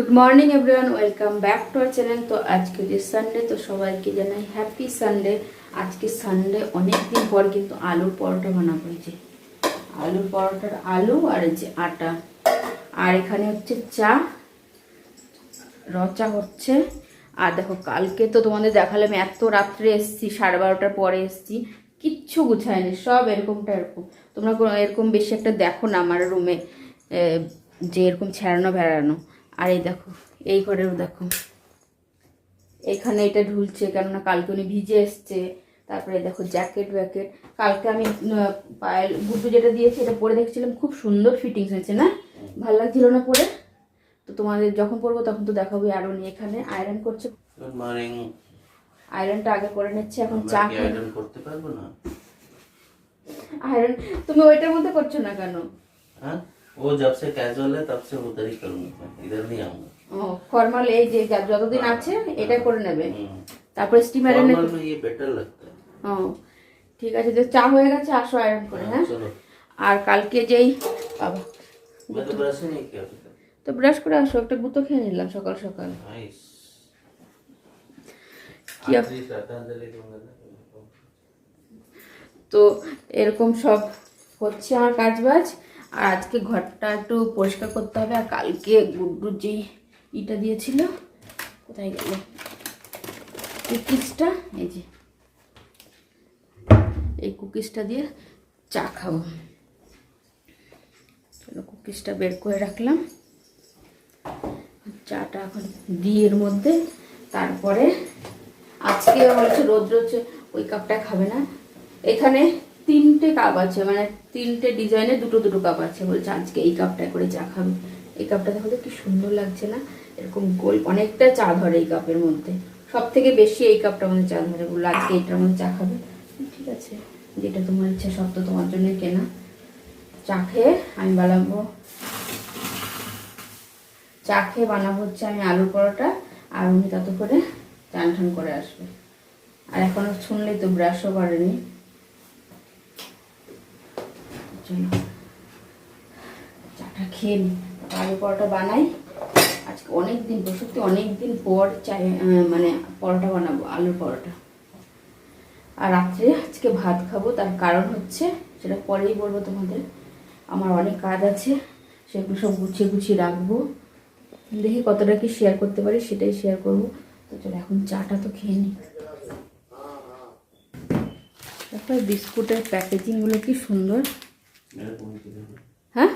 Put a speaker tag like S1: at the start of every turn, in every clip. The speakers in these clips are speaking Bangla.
S1: Good morning everyone welcome back to our channel তো আজকে যে সানডে তো সবাইকে জানাই হ্যাপি সানডে আজকে সানডে অনেক দিন পর কিন্তু আলুর পরোটা বানাবো যে। আলুর পরোটার আলু আর যে আটা। আর এখানে হচ্ছে চা। রচা হচ্ছে। আর দেখো, কালকে তো তোমাদের দেখালাম, এত রাত্রে এসছি, সাড়ে বারোটার পরে এসছি। কিচ্ছু গুছায়নি, সব এরকমটা এরকম। তোমরা এরকম বেশি একটা দেখো না আমার রুমে যে এরকম ছেড়ানো বেড়ানো আর এই দেখো এই ঘরেও দেখো। এখানে এটা ঢুলছে কেননা কালকে উনি ভিজে এসছে। তারপরে দেখো জ্যাকেট ব্যাকেট। কালকে আমি পায়েল গুড্ডু যেটা দিয়েছি এটা পরে দেখছিলাম খুব সুন্দর ফিটিংস হয়েছে না? ভালো লাগছিল না পরে? তো তোমাদের যখন পরবো তখন তো দেখাবো আর উনি এখানে। আয়রন করছে। আয়রনটা আগে করে নিচ্ছে এখন চা
S2: আইরন করতে পারব না?
S1: আয়রন তুমি ওইটার মধ্যে করছ না কেন?
S2: हाँ वो जब से कैजुअल है तब से उधर ही करूंगा मैं इधर नहीं आऊंगा
S1: ও ফর্মাল এই যে যা- যতদিন আছে এটা করে নেবে
S2: हम्म।
S1: তারপরে স্টিমারে
S2: फॉर्मल में ये बेटर लगता है
S1: ও ঠিক আছে যে চা হয়ে গেছে আসো আয়রন করে হ্যাঁ
S2: चलो
S1: আর কালকে যেই বাবা
S2: मैं तो ब्रश ही नहीं किया अभी तक
S1: তো ব্রাশ করে আসো একটা গুঁতো খেয়ে নিলাম সকাল সকাল
S2: नाइस
S1: কি আপ-
S2: आखिरी श्रद्धांजलि दूंगा ना
S1: তো এরকম সব হচ্ছে আমার কাজ বাজ আর আজকে ঘরটা একটু পরিষ্কার করতে হবে, আর কালকে গুড্ডুর যেই ইটা দিয়েছিল, কোথায় গেল? কুকিজটা, এই যে, এই কুকিজটা দিয়ে চা খাব। চলো কুকিজটা বের করে রাখলাম। চাটা এখন দিই এর মধ্যে, তারপরে আজকে বলছে রোদ রোজ ওই কাপটা খাবে না। এখানে তিনটে কাপ আছে মানে তিনটে ডিজাইনে দুটো দুটো কাপ আছে। বলছে, আজকে এই কাপটায় করে চা খাবে। এই কাপটা দেখো তো কি সুন্দর লাগছে না? এরকম গোল, অনেকটা চা ধরে এই কাপের মধ্যে। সব থেকে বেশি এই কাপটা মধ্যে চা ধরে। বলল, আজকে এইটার মধ্যে চা খাবে? ঠিক আছে, যেটা তোমার ইচ্ছা সব তো তোমার জন্য কেনা। চা খেয়ে আমি বানাবো। চা খেয়ে বানাবো হচ্ছে আমি আলুর পরোটা, আর উনি তত করে চান টান করে আসবে। আর এখনও শুনলেই তো ব্রাশও করেনি চলো খেয়ে আলু পরোটা বানাই। আজকে অনেক দিন সত্যি অনেক দিন পর চাই মানে পরোটা বানাবো আলুর পরোটা। আর রাত্রে আজকে ভাত খাব তার কারণ হচ্ছে সেটা পরেই বলব তোমাদের আমার অনেক কাজ আছে সেগুলো সব গুছিয়ে গুছিয়ে রাখব। দেখি কতটা কি শেয়ার করতে পারি সেটাই শেয়ার করব। তো চলো এখন চাটা তো খেয়ে নিই। বিস্কুটের প্যাকেজিংগুলো কি সুন্দর। হ্যাঁ?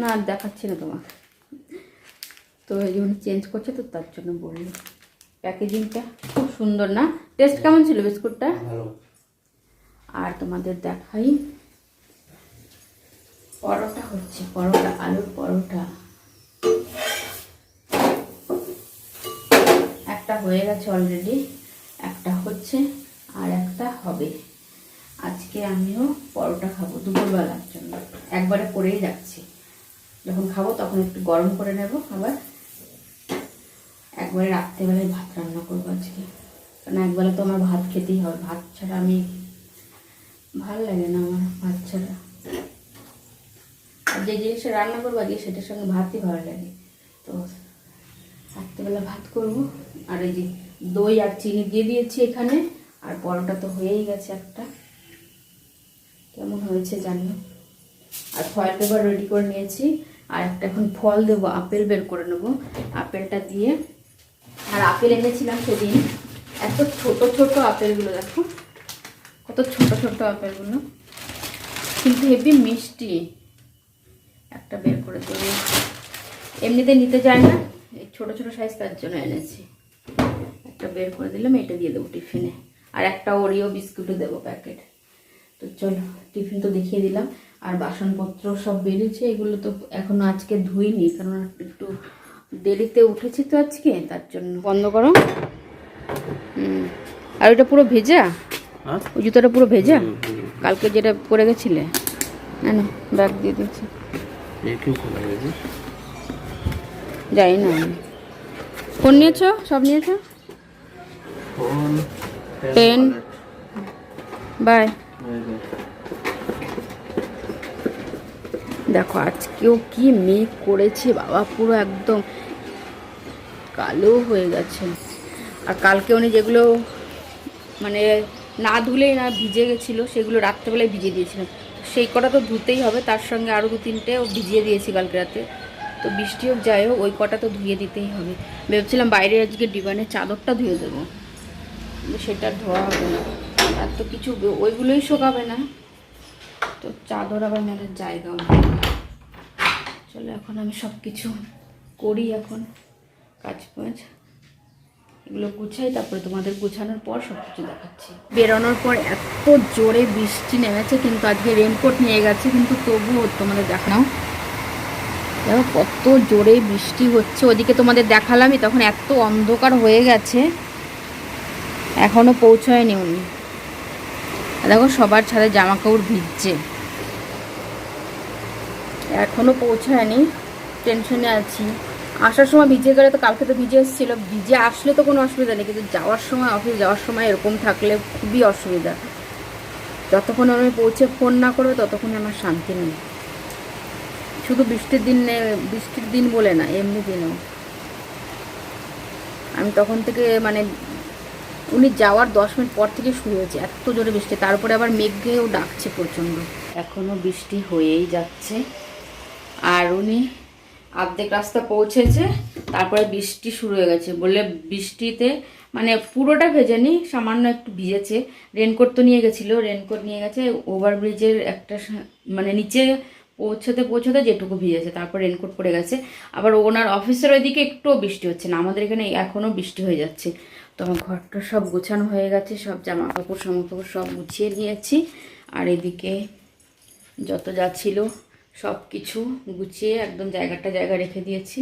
S1: না দেখাচ্ছি না তোমাকে। তো এই জন্য চেঞ্জ করছে তো তার জন্য বলল। প্যাকেজিংটা খুব সুন্দর না? টেস্ট কেমন ছিল বিস্কুটটা? আর তোমাদের দেখাই। পরোটা হচ্ছে পরোটা আলুর পরোটা। একটা হয়ে গেছে অলরেডি একটা হচ্ছে আর একটা হবে। আজকে আমিও পরোটা খাব দুপুরবেলার জন্য। একবারে করেই যাচ্ছি। যখন খাব তখন একটু গরম করে নেব আবার। একবারে রাত্রেবেলায় ভাত রান্না করব আজকে। কারণ একবেলা তো আমার ভাত খেতেই হবে। ভাত ছাড়া আমি ভালো লাগে না আমার ভাত ছাড়া। আর যে জিনিসটা রান্না করব আজকে সেটার সঙ্গে ভাতই ভালো লাগে। তো রাত্রেবেলা ভাত করব। আর এই যে দই আর চিনি দিয়ে দিয়েছি এখানে। আর পরোটা তো হয়েই গেছে একটা। কেমন হয়েছে জানিও আর ফয়েল পেপার রেডি করে নিয়েছি। আর একটা এখন ফল দেবো, আপেল বের করে নেব। আপেলটা দিয়ে। আর আপেল এনেছিলাম সেদিন। এত ছোট ছোট আপেলগুলো, দেখো। কত ছোট ছোট আপেলগুলো। কিন্তু হেভি মিষ্টি। একটা বের করে দেবো। এমনিতে নিতে যায় না। এই ছোট ছোট সাইজ তার জন্য এনেছি। একটা বের করে দিলাম, এটা দিয়ে দেবো টিফিনে। আর একটা ওরিও বিস্কুটও দেবো প্যাকেট তো চলো টিফিন তো দেখিয়ে দিলাম। আর বাসনপত্র সব বেরিয়েছে এগুলো তো এখনও আজকে ধুইনি কারণ একটু দেরিতে উঠেছি তো আজকে তার জন্য। বন্ধ করো। আর ওইটা পুরো ভেজা? ওই জুতোটা পুরো ভেজা? কালকে যেটা পরে গেছিলে? না ব্যাগ দিয়ে
S2: দিচ্ছি
S1: যাই না। ফোন নিয়েছ? সব নিয়েছ? পেন? বাই। দেখো, আজকেও কি মেঘ করেছে বাবা, পুরো একদম কালো হয়ে গেছে। আর কালকে উনি যেগুলো মানে না ধুলেই না ভিজে গেছিল, সেগুলো রাত্রেবেলায় ভিজিয়ে দিয়েছিলাম সেই কটা তো ধুতেই হবে, তার সঙ্গে আরও দু তিনটেও ভিজিয়ে দিয়েছি কালকে রাতে। তো বৃষ্টি হোক, যাই হোক, ওই কটা তো ধুয়ে দিতেই হবে। ভেবেছিলাম বাইরে আজকে ডিবানের চাদরটা ধুয়ে দেবো। সেটা ধোয়া হবে না। আর তো কিছু ওইগুলোই শোকাবে না। তো চাদর আবার মেলার জায়গাও চলো এখন আমি সব কিছু করি এখন কাজ ফাজ এগুলো গুছাই, তারপরে তোমাদের গুছানোর পর সব কিছু দেখাচ্ছি। বেরোনোর পর এত জোরে বৃষ্টি নেমেছে, কিন্তু আজকে রেনকোট নিয়ে গেছে, কিন্তু তবুও তোমাদের দেখাও দেখো কত জোরে বৃষ্টি হচ্ছে, ওদিকে তোমাদের দেখালামই, তখন এত অন্ধকার হয়ে গেছে। এখনও পৌঁছায়নি উনি। দেখো সবার ছাদে জামা কাপড় ভিজছে। এখনও পৌঁছায়নি টেনশনে আছি। আসার সময় ভিজে গেলে তো কালকে তো ভিজে এসেছিল, ভিজে আসলে তো কোনো অসুবিধা নেই, কিন্তু যাওয়ার সময় অফিস যাওয়ার সময় এরকম থাকলে খুবই অসুবিধা। যতক্ষণ আমি পৌঁছে ফোন না করবে, ততক্ষণ আমার শান্তি নেই। শুধু বৃষ্টির দিন বৃষ্টির দিন বলে না, এমনি দিনও। আমি তখন থেকে মানে উনি যাওয়ার দশ মিনিট পর থেকে শুরু হয়েছে এত জোরে বৃষ্টি, তারপরে আবার মেঘেও ডাকছে প্রচণ্ড। এখনও বৃষ্টি হয়েই যাচ্ছে। আর উনি অর্ধেক রাস্তা পৌঁছেছে, তারপরে বৃষ্টি শুরু হয়ে গেছে। বলে বৃষ্টিতে মানে পুরোটা ভেজেনি, সামান্য একটু ভিজেছে। রেনকোট তো নিয়ে গেছিল, রেনকোট নিয়ে গেছে, ওভারব্রিজের একটা মানে নিচে পৌঁছতে পৌঁছতে যেটুকু ভিজেছে, তারপর রেনকোট পড়ে গেছে। আবার ওনার অফিসের ওইদিকে একটুও বৃষ্টি হচ্ছে না, আমাদের এখানে এখনও বৃষ্টি হয়ে যাচ্ছে। তো আমার ঘরটা সব গোছানো হয়ে গেছে, সব জামা কাপড় জামা কাপড় সব গুছিয়ে নিয়েছি। আর এদিকে যত যা ছিল সব কিছু গুছিয়ে একদম জায়গাটা জায়গা রেখে দিয়েছি।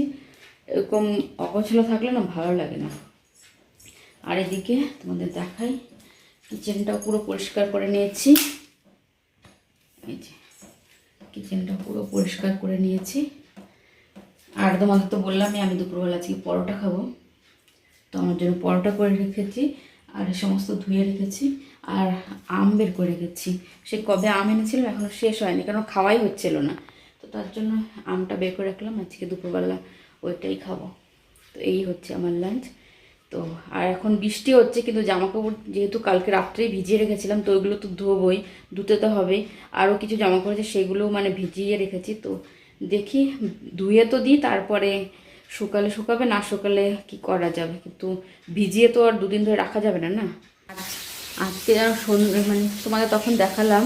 S1: এরকম অগোছালো থাকলে না ভালো লাগে না। আর এদিকে তোমাদের দেখাই কিচেনটাও পুরো পরিষ্কার করে নিয়েছি। এই যে। কিচেনটা পুরো পরিষ্কার করে নিয়েছি। আর তোমাদের তো বললামই, আমি দুপুরবেলা আজকে পরোটা খাব। তো আমার জন্য পরোটা করে রেখেছি, আর সমস্ত ধুয়ে রেখেছি, আর আম বের করে রেখেছি। সে কবে আম এনেছিলাম এখনও শেষ হয়নি, কারণ খাওয়াই হচ্ছিল না। তো তার জন্য আমটা বের করে রাখলাম, আজকে দুপুরবেলা ওইটাই খাব। তো এই হচ্ছে আমার লাঞ্চ তো, আর এখন বৃষ্টি হচ্ছে, কিন্তু জামা কাপড় যেহেতু কালকে রাত্রেই ভিজিয়ে রেখেছিলাম, তো ওইগুলো তো ধোবই, ধুতে তো হবে আরও কিছু জামা কাপড় আছে, সেগুলো মানে ভিজিয়ে রেখেছি, তো দেখি, ধুয়ে তো দিই, তারপরে শুকালে শুকাবে, না শুকালে কি করা যাবে? কিন্তু ভিজিয়ে তো আর দুদিন ধরে রাখা যাবে না না? আজকে যেন সন্ধ্যে মানে তোমাদের তখন দেখালাম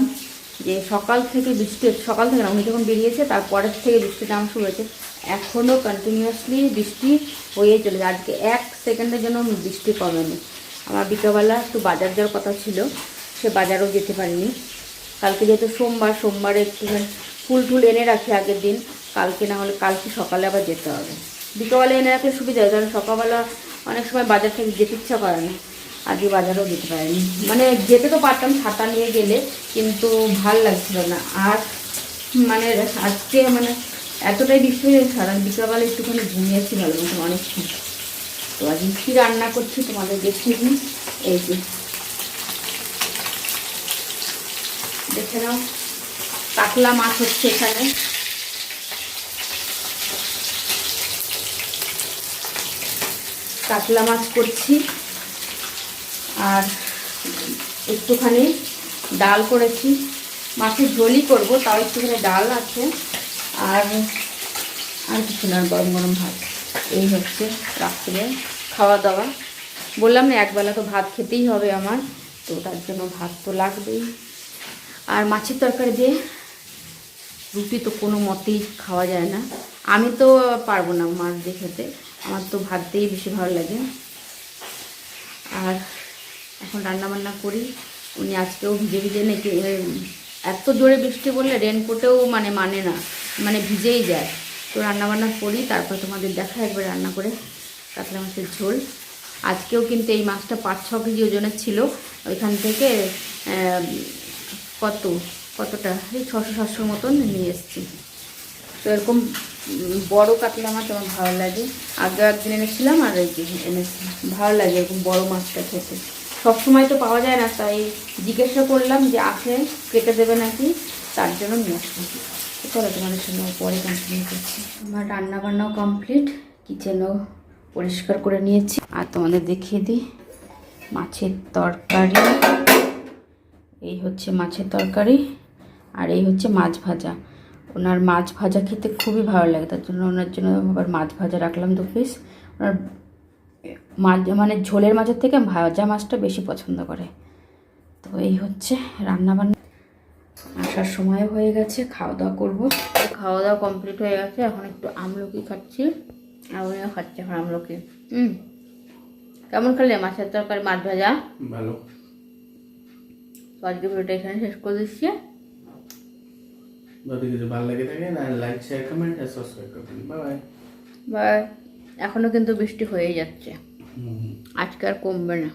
S1: যে সকাল থেকে বৃষ্টি সকাল থেকে না, উনি যখন বেরিয়েছে, তারপরের থেকে বৃষ্টি নামা শুরু হয়েছে। এখনও কন্টিনিউয়াসলি বৃষ্টি হয়েই চলেছে। আজকে এক সেকেন্ডের জন্য বৃষ্টি কমেনি। আমার বিকালবেলা একটু বাজার যাওয়ার কথা ছিল, সে বাজারও যেতে পারিনি। কালকে যেহেতু সোমবার, সোমবারে একটুখানি ফুল টুল এনে রাখি আগের দিন, কালকে না হলে কালকে সকালে আবার যেতে হবে। বিকালবেলা এনে রাখলে সুবিধা হয়, কারণ সকালবেলা অনেক সময় বাজার থেকে যেতে ইচ্ছা করে না। আজকে বাজারেও যেতে পারিনি। মানে যেতে তো পারতাম ছাতা নিয়ে গেলে, কিন্তু ভালো লাগছিল না। আর মানে আজকে মানে এতটাই বৃষ্টি হয়ে সারা বিকালবেলা একটুখানি ঘুমিয়েছি ভালো মতো অনেকক্ষণ তো আজকে কী রান্না করছি তোমাদের দেখিয়ে দিই। এই যে। দেখে নাও, কাতলা মাছ হচ্ছে এখানে। কাতলা মাছ করছি। আর একটুখানি ডাল করেছি। মাছের ঝোলই করব, তাও একটুখানি ডাল আছে। আর আর কিছু না গরম গরম ভাত। এই হচ্ছে রাত্রে খাওয়া দাওয়া বললাম না, একবেলা তো ভাত খেতেই হবে আমার, তো তার জন্য ভাত তো লাগবেই। আর মাছের তরকারি দিয়ে রুটি তো কোনো মতেই খাওয়া যায় না। আমি তো পারব না মাছ দিয়ে খেতে, আমার তো ভাত দিয়েই বেশি ভালো লাগে। আর এখন রান্না বান্না করি, উনি আজকেও ভিজে ভিজে নাকি এত জোরে বৃষ্টি বললে রেনকোটেও মানে মানে না। মানে ভিজেই যায়। তো রান্না বান্না করি, তারপর তোমাদের দেখা একবার রান্না করে কাতলা মাছের ঝোল। আজকেও কিন্তু এই মাছটা পাঁচ, ছ কেজি ওজনের ছিল। ওইখান থেকে কত, কতটা? এই ছশো সাতশোর মতন নিয়ে এসেছি। তো এরকম বড় কাতলা মাছ আমার ভালো লাগে। আগে একদিন এনেছিলাম, আর এই যে এনেছি। ভালো লাগে এরকম বড় মাছটা খেতে। সবসময় তো পাওয়া যায় না, তাই জিজ্ঞাসা করলাম যে আছে কেটে দেবে নাকি? তার জন্য নিয়ে আসলাম। চলো তোমাদের সঙ্গে পরে কন্টিনিউ করছি? আমার রান্না বান্নাও কমপ্লিট কিচেনও পরিষ্কার করে নিয়েছি। আর তোমাদের দেখিয়ে দিই, মাছের তরকারি। এই হচ্ছে মাছের তরকারি, আর এই হচ্ছে মাছ ভাজা। ওনার মাছ ভাজা খেতে খুবই ভালো লাগে, তার জন্য ওনার জন্য আবার মাছ ভাজা রাখলাম দু পিস ওনার মাছ মানে ঝোলের মাছের থেকে ভাজা মাছটা বেশি পছন্দ করে। তো এই হচ্ছে রান্না বান্না আসার সময় হয়ে গেছে খাওয়া দাওয়া করব। খাওয়া দাওয়া কমপ্লিট হয়ে গেছে এখন একটু আমলকি খাচ্ছি। আর উনিও খাচ্ছে এখন আমলকি। হুম কেমন খেলে মাছের তরকারি মাছ ভাজা?
S2: ভালো।
S1: তো আজকে ভিডিওটা এখানে শেষ করে দিচ্ছি।
S2: যদি কিছু ভালো লাগে থাকে না লাইক শেয়ার কমেন্ট আর সাবস্ক্রাইব করবেন বাই বাই
S1: এখনও কিন্তু বৃষ্টি হয়েই যাচ্ছে। আজকে আর কমবে না।